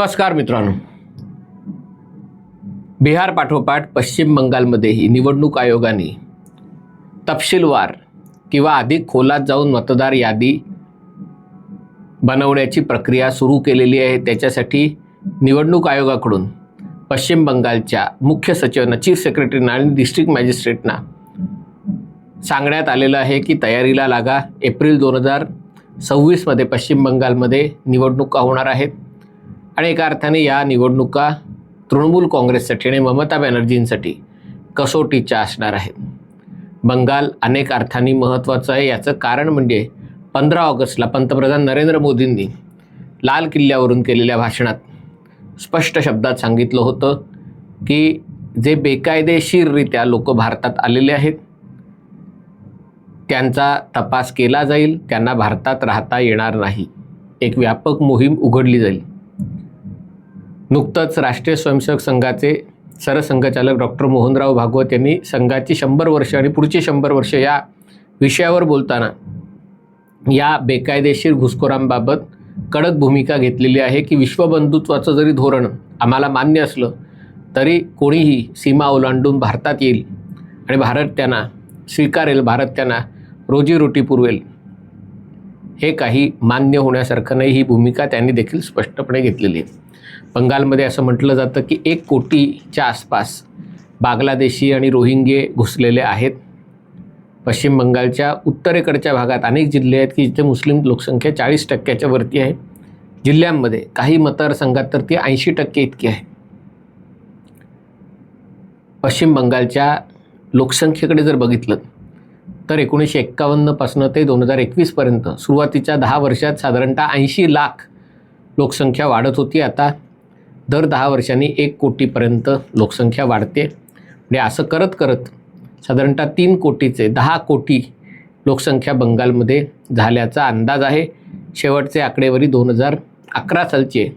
नमस्कार मित्रांनो. बिहार पाठोपाठ पश्चिम बंगालमध्येही निवडणूक आयोगाने तपशीलवार किंवा अधिक खोलात जाऊन मतदार यादी बनवण्याची प्रक्रिया सुरू केलेली आहे. त्याच्यासाठी निवडणूक आयोगाकडून पश्चिम बंगालच्या मुख्य सचिवांना चीफ सेक्रेटरीना आणि डिस्ट्रिक्ट मॅजिस्ट्रेटना सांगण्यात आलेलं आहे की तयारीला लागा. एप्रिल दोन हजार सव्वीसमध्ये पश्चिम बंगालमध्ये निवडणुका होणार आहेत. आणि एका अर्थाने या निवडणुका तृणमूल काँग्रेससाठी आणि ममता बॅनर्जींसाठी कसोटीच्या असणार आहेत. बंगाल अनेक अर्थांनी महत्त्वाचं आहे. याचं कारण म्हणजे पंधरा ऑगस्टला पंतप्रधान नरेंद्र मोदींनी लाल किल्ल्यावरून केलेल्या भाषणात स्पष्ट शब्दात सांगितलं होतं की जे बेकायदेशीररित्या लोक भारतात आलेले आहेत त्यांचा तपास केला जाईल त्यांना भारतात राहता येणार नाही. एक व्यापक मोहीम उघडली जाईल. नुकतंच राष्ट्रीय स्वयंसेवक संघाचे सरसंघचालक डॉक्टर मोहनराव भागवत यांनी संघाची शंभर वर्ष आणि पुढची शंभर वर्ष या विषयावर बोलताना या बेकायदेशीर घुसखोरांबाबत कडक भूमिका घेतलेली आहे की विश्वबंधुत्वाचं जरी धोरण आम्हाला मान्य असलं तरी कोणीही सीमा ओलांडून भारतात येईल आणि भारत त्यांना स्वीकारेल भारत त्यांना रोजीरोटी पुरवेल. हे काही मान्य होण्यासारखं नाही ही भूमिका त्यांनी देखील स्पष्टपणे घेतलेली आहे. बंगालमध्ये असं म्हटलं जातं की एक कोटीच्या आसपास बांगलादेशी आणि रोहिंगे घुसलेले आहेत. पश्चिम बंगालच्या उत्तरेकडच्या भागात अनेक जिल्हे आहेत की जिथे मुस्लिम लोकसंख्या चाळीस टक्क्याच्या वरती आहे. जिल्ह्यांमध्ये काही मतदारसंघात तर ती ऐंशी टक्के इतकी आहे. पश्चिम बंगालच्या लोकसंख्येकडे जर बघितलं तर एकोणीसशे एक्कावन्नपासून ते दोन हजार एकवीसपर्यंत सुरुवातीच्या दहा वर्षात साधारणतः ऐंशी लाख लोकसंख्या वाढत होती. आता दर दहा वर्षांनी एक कोटीपर्यंत लोकसंख्या वाढते. म्हणजे असं करत करत साधारणतः तीन कोटीचे दहा कोटी लोकसंख्या बंगालमध्ये झाल्याचा अंदाज आहे. शेवटचे आकडेवारी दोन हजार अकरा सालची. आहे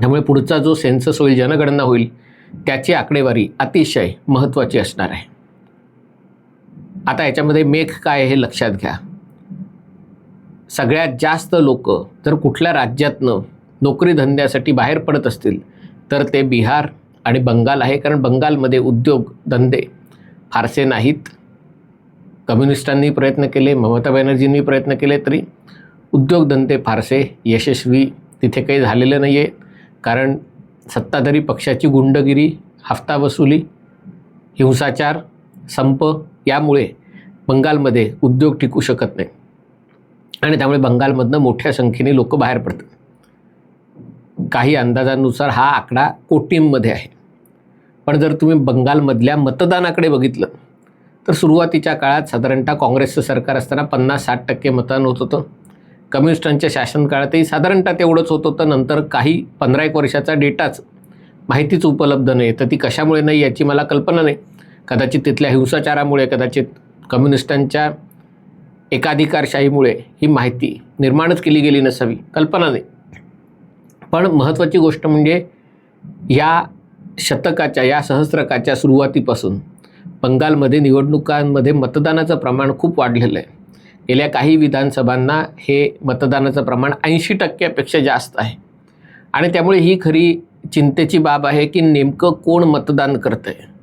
त्यामुळे पुढचा जो सेन्सस होईल जनगणना होईल त्याची आकडेवारी अतिशय महत्त्वाची असणार आहे. आता याच्यामध्ये मेघ काय हे लक्षात घ्या. सगळ्यात जास्त लोक जर कुठल्या राज्यातनं नोकरी धंद्यासाठी बाहेर पडत असतील तर ते बिहार आणि बंगाल आहे. कारण बंगालमध्ये उद्योग धंदे फारसे नाहीत. कम्युनिस्टांनी प्रयत्न केले ममता बॅनर्जींनी प्रयत्न केले तरी उद्योगधंदे फारसे यशस्वी तिथे काही झालेलं नाही आहे कारण सत्ताधारी पक्षाची गुंडगिरी हफ्ता वसुली हिंसाचार संप यामुळे बंगालमध्ये उद्योग टिकू शकत नाही. आणि त्यामुळे बंगालमधनं मोठ्या संख्येने लोक बाहेर पडतात. काही अंदाजानुसार हा आकडा कोटींमध्ये आहे. पण जर तुम्ही बंगालमधल्या मतदानाकडे बघितलं तर सुरुवातीच्या काळात साधारणतः काँग्रेसचं सरकार असताना पन्नास साठ टक्के मतदान होत होतं. कम्युनिस्टांच्या शासनकाळातही साधारणतः तेवढंच होत होतं. नंतर काही पंधरा एक वर्षाचा डेटाच माहितीच उपलब्ध नाही. तर ती कशामुळे नाही याची मला कल्पना नाही. कदाचित तिथल्या हिंसाचारामुळे कदाचित कम्युनिस्टांच्या एकाधिकारशाहीमुळे ही माहिती निर्माणच केली गेली नसावी. कल्पना नाही. पण महत्त्वाची गोष्ट म्हणजे या शतकाच्या या सहस्त्रकाच्या सुरुवातीपासून बंगालमध्ये निवडणुकांमध्ये मतदानाचं प्रमाण खूप वाढलेलं आहे. गेल्या काही विधानसभांना हे मतदानाचं प्रमाण ऐंशी टक्क्यापेक्षा जास्त आहे. आणि त्यामुळे ही खरी चिंतेची बाब आहे की नेमकं कोण मतदान करतं आहे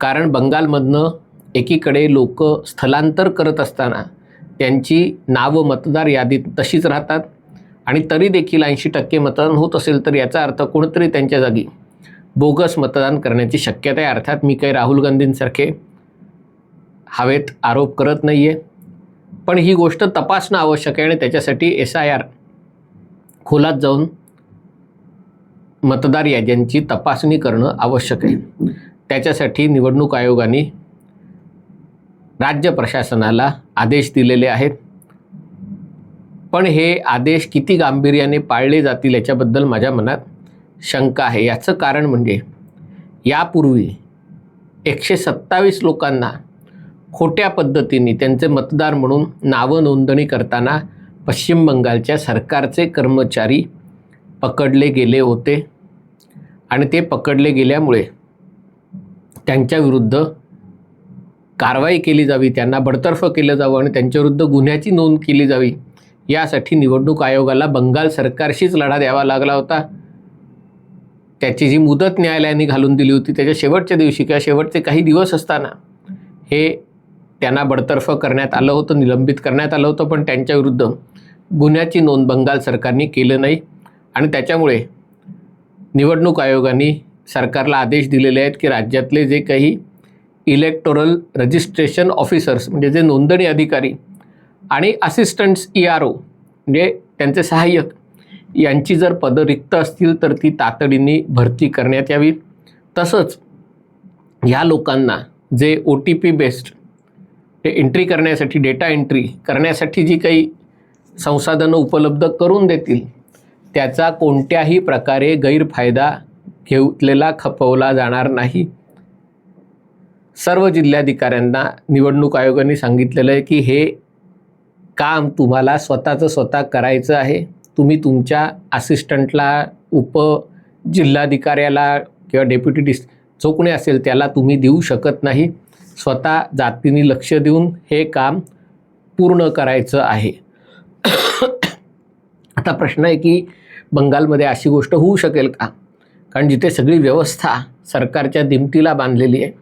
कारण बंगालमधनं एकीकडे लोक स्थलांतर करत असताना त्यांची नावं मतदार यादीत तशीच राहतात आणि तरी देखील ऐंशी टक्के मतदान होत असेल तर याचा अर्थ कोणतरी त्यांच्या जागी बोगस मतदान करण्याची शक्यता आहे. अर्थात मी काही राहुल गांधींसारखे हवेत आरोप करत नाही आहे पण ही गोष्ट तपासणं आवश्यक आहे आणि त्याच्यासाठी एस आय आर खोलात जाऊन मतदार याद्यांची तपासणी करणं आवश्यक आहे. त्याच्यासाठी निवडणूक आयोगाने राज्य प्रशासनाला आदेश दिलेले आहेत. पण हे आदेश किती गांभीर्याने पाळले जातील याच्याबद्दल माझ्या मनात शंका आहे. याचं कारण म्हणजे यापूर्वी एकशे सत्तावीस लोकांना खोट्या पद्धतीने त्यांचे मतदार म्हणून नावं नोंदणी करताना पश्चिम बंगालच्या सरकारचे कर्मचारी पकडले गेले होते. आणि ते पकडले गेल्यामुळे त्यांच्याविरुद्ध कारवाई केली जावी त्यांना बडतर्फ केलं जावं आणि त्यांच्याविरुद्ध गुन्ह्याची नोंद केली जावी. यासाठी निवडणूक आयोगाला बंगाल सरकारशीच लढा द्यावा लागला होता. त्याची जी मुदत न्यायालयाने घालून दिली होती त्याच्या शेवटच्या दिवशी किंवा शेवटचे काही दिवस असताना हे त्यांना बडतर्फ करण्यात आलं होतं निलंबित करण्यात आलं होतं पण त्यांच्या विरुद्ध गुन्ह्याची नोंद बंगाल सरकारने केलं नाही. आणि त्याच्यामुळे निवडणूक आयोगाने सरकारला आदेश दिलेले आहेत की राज्यातले जे काही इलेक्टोरल रजिस्ट्रेशन ऑफिसर्स म्हणजे जे नोंदणी अधिकारी आणि असिस्टंट्स ई आर ओ म्हणजे त्यांचे सहाय्यक यांची जर पदं रिक्त असतील तर ती तातडीने भरती करण्यात यावी तसंच ह्या लोकांना जे ओ टी पी बेस्ड ते एंट्री करण्यासाठी डेटा एंट्री करण्यासाठी जी काही संसाधनं उपलब्ध करून देतील त्याचा कोणत्याही प्रकारे गैरफायदा घेतलेला खपवला जाणार नाही. सर्व जिल्हाधिकाऱ्यांना निवडणूक आयोगाने सांगितलेलं आहे की हे काम तुम्हाला स्वतःचं स्वतः करायचं आहे. तुम्ही तुमच्या असिस्टंटला उप जिल्हाधिकाऱ्याला किंवा डेप्युटी डिस जो कोणी असेल त्याला तुम्ही देऊ शकत नाही. स्वतः जातीने लक्ष देऊन हे काम पूर्ण करायचं आहे. आता प्रश्न आहे की बंगालमध्ये अशी गोष्ट होऊ शकेल का? कारण जिथे सगळी व्यवस्था सरकारच्या दिमतीला बांधलेली आहे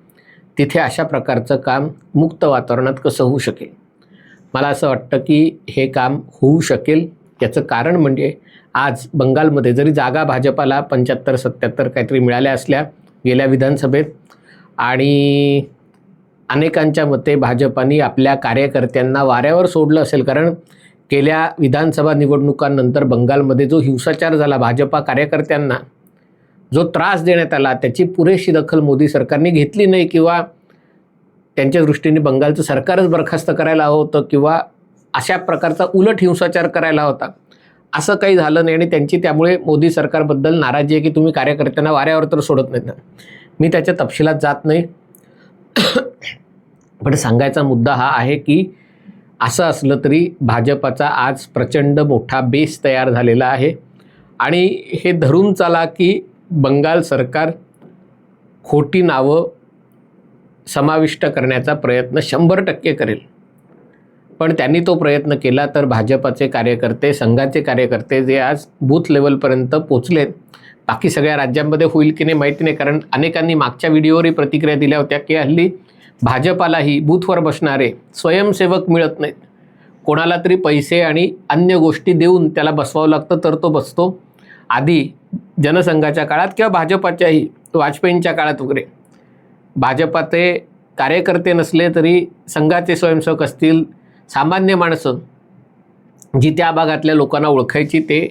तिथे अशा प्रकारचं काम मुक्त वातावरणात कसं होऊ शकेल? मला असं वाटतं की हे काम होऊ शकेल. याचं कारण म्हणजे आज बंगालमध्ये जरी जागा भाजपाला पंच्याहत्तर सत्याहत्तर काहीतरी मिळाल्या असल्या गेल्या विधानसभेत आणि अनेकांच्या मते भाजपाने आपल्या कार्यकर्त्यांना वाऱ्यावर सोडलं असेल. कारण गेल्या विधानसभा निवडणुकांनंतर बंगालमध्ये जो हिंसाचार झाला भाजपा कार्यकर्त्यांना जो त्रास देण्यात आला त्याची पुरेशी दखल मोदी सरकारने घेतली नाही किंवा त्यांच्या दृष्टीने बंगालचं सरकारच बरखास्त करायला हवं होतं किंवा अशा प्रकारचा उलट हिंसाचार करायला होता. असं काही झालं नाही आणि त्यांची त्यामुळे मोदी सरकारबद्दल नाराजी आहे की तुम्ही कार्यकर्त्यांना वाऱ्यावर तर सोडत नाहीत ना. मी त्याच्या तपशिलात जात नाही. पण सांगायचा मुद्दा हा आहे की असं असलं तरी भाजपाचा आज प्रचंड मोठा बेस तयार झालेला आहे. आणि हे धरून चाला की बंगाल सरकार खोटी नावं समाविष्ट करण्याचा प्रयत्न शंभर टक्के करेल. पण त्यांनी तो प्रयत्न केला तर भाजपाचे कार्यकर्ते संघाचे कार्यकर्ते जे आज बूथ लेवलपर्यंत पोचलेत बाकी सगळ्या राज्यांमध्ये होईल की नाही माहिती नाही. कारण अनेकांनी मागच्या व्हिडिओवरही प्रतिक्रिया दिल्या होत्या की हल्ली भाजपालाही बूथवर बसणारे स्वयंसेवक मिळत नाहीत. कोणाला तरी पैसे आणि अन्य गोष्टी देऊन त्याला बसवावं लागतं तर तो बसतो. आधी जनसंघाच्या काळात किंवा भाजपाच्याही वाजपेयींच्या काळात वगैरे. भाजपाचे कार्यकर्ते नसले तरी संघाचे स्वयंसेवक असतील सामान्य माणसं जी त्या भागातल्या लोकांना ओळखायची ते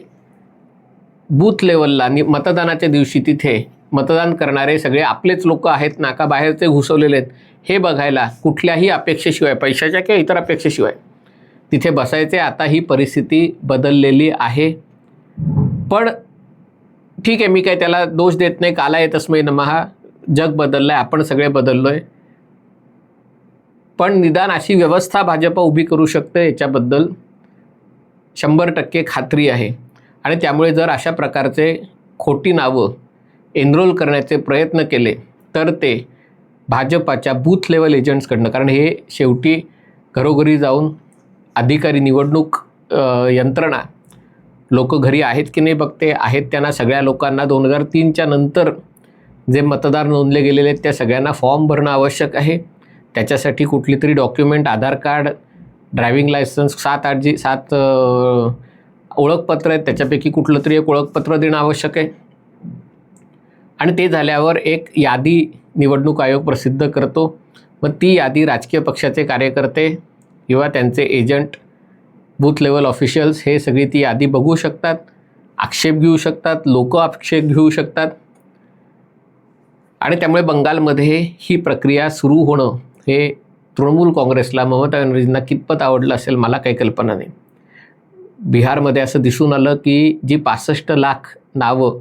बूथ लेवलला नि मतदानाच्या दिवशी तिथे मतदान करणारे सगळे आपलेच लोक आहेत ना का बाहेरचे घुसवलेले आहेत हे बघायला कुठल्याही अपेक्षेशिवाय पैशाच्या किंवा इतर अपेक्षेशिवाय तिथे बसायचे. आता ही परिस्थिती बदललेली आहे. पण ठीक आहे मी काय त्याला दोष देत नाही. काला येत अस्मै नमहा जग बदललं आहे आपण सगळे बदललो आहे पण निदान अशी व्यवस्था भाजपा उभी करू शकते याच्याबद्दल शंभर टक्के खात्री आहे. आणि त्यामुळे जर अशा प्रकारचे खोटी नावं एनरोल करण्याचे प्रयत्न केले तर ते भाजपाच्या बूथ लेवल एजंट्सकडनं कारण हे शेवटी घरोघरी जाऊन अधिकारी निवडणूक यंत्रणा लोक घरी आहेत की नाही बघते आहेत त्यांना सगळ्या लोकांना दोन हजार तीनच्या नंतर जे मतदार नोंदले गेलेले आहेत त्या सगळ्यांना फॉर्म भरणं आवश्यक आहे. त्याच्यासाठी कुठली तरी document Aadhaar card driving licence सात आठ जी सात ओळखपत्र आहेत त्याच्यापैकी कुठलं तरी एक ओळखपत्र देणं आवश्यक आहे. आणि ते झाल्यावर एक यादी निवडणूक आयोग प्रसिद्ध करतो. मग ती यादी राजकीय पक्षाचे कार्यकर्ते किंवा त्यांचे एजंट बूथ लेवल ऑफिशियल्स हे सगळी ती यादी बघू शकतात आक्षेप घेऊ शकतात लोक आक्षेप घेऊ शकतात. आणि त्यामुळे बंगालमध्ये ही प्रक्रिया सुरू होणं हे तृणमूल काँग्रेसला ममता बॅनर्जींना कितपत आवडलं असेल मला काही कल्पना नाही. बिहारमध्ये असं दिसून आलं की जी पासष्ट लाख नावं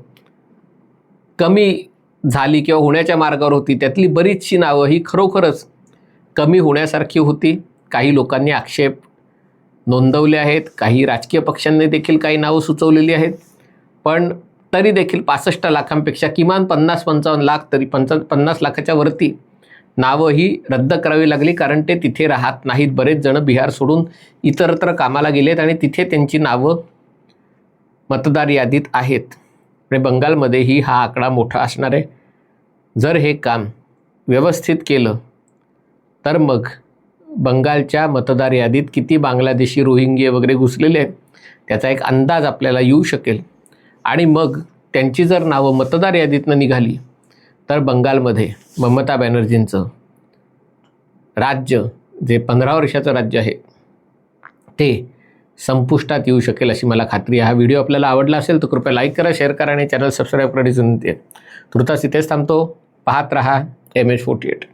कमी झाली किंवा होण्याच्या मार्गावर होती त्यातली बरीचशी नावं ही खरोखरच कमी होण्यासारखी होती. काही लोकांनी आक्षेप नोंदवले आहेत काही राजकीय पक्षांनी देखील काही नावं सुचवलेली आहेत. पण तरी देखील पासष्ट लाखांपेक्षा किमान पन्नास पंचावन्न लाख तरी पंचा पन्नास लाखाच्या वरती नावं ही रद्द करावी लागली कारण ते तिथे राहत नाहीत. बरेच जण बिहार सोडून इतरत्र कामाला गेलेत आणि तिथे त्यांची नावं मतदार यादीत आहेत. आणि बंगालमध्येही हा आकडा मोठा असणार आहे. जर हे काम व्यवस्थित केलं तर मग बंगालच्या मतदार यादीत किती बांगलादेशी रोहिंगे वगैरे घुसलेले आहेत त्याचा एक अंदाज आपल्याला येऊ शकेल. आणि मग त्यांची जर नावं मतदार यादीतनं निघाली तर बंगालमध्ये ममता बॅनर्जींचं राज्य जे पंधरा वर्षाचं राज्य आहे ते संपुष्टात येऊ शकेल अशी मला खात्री आहे. हा व्हिडिओ आपल्याला आवडला असेल तर कृपया लाईक करा शेअर करा आणि चॅनल सबस्क्राईब करण्याची विनंती आहे. तृतास इथेच थांबतो. पाहत रहा एम एच फोर्टी एट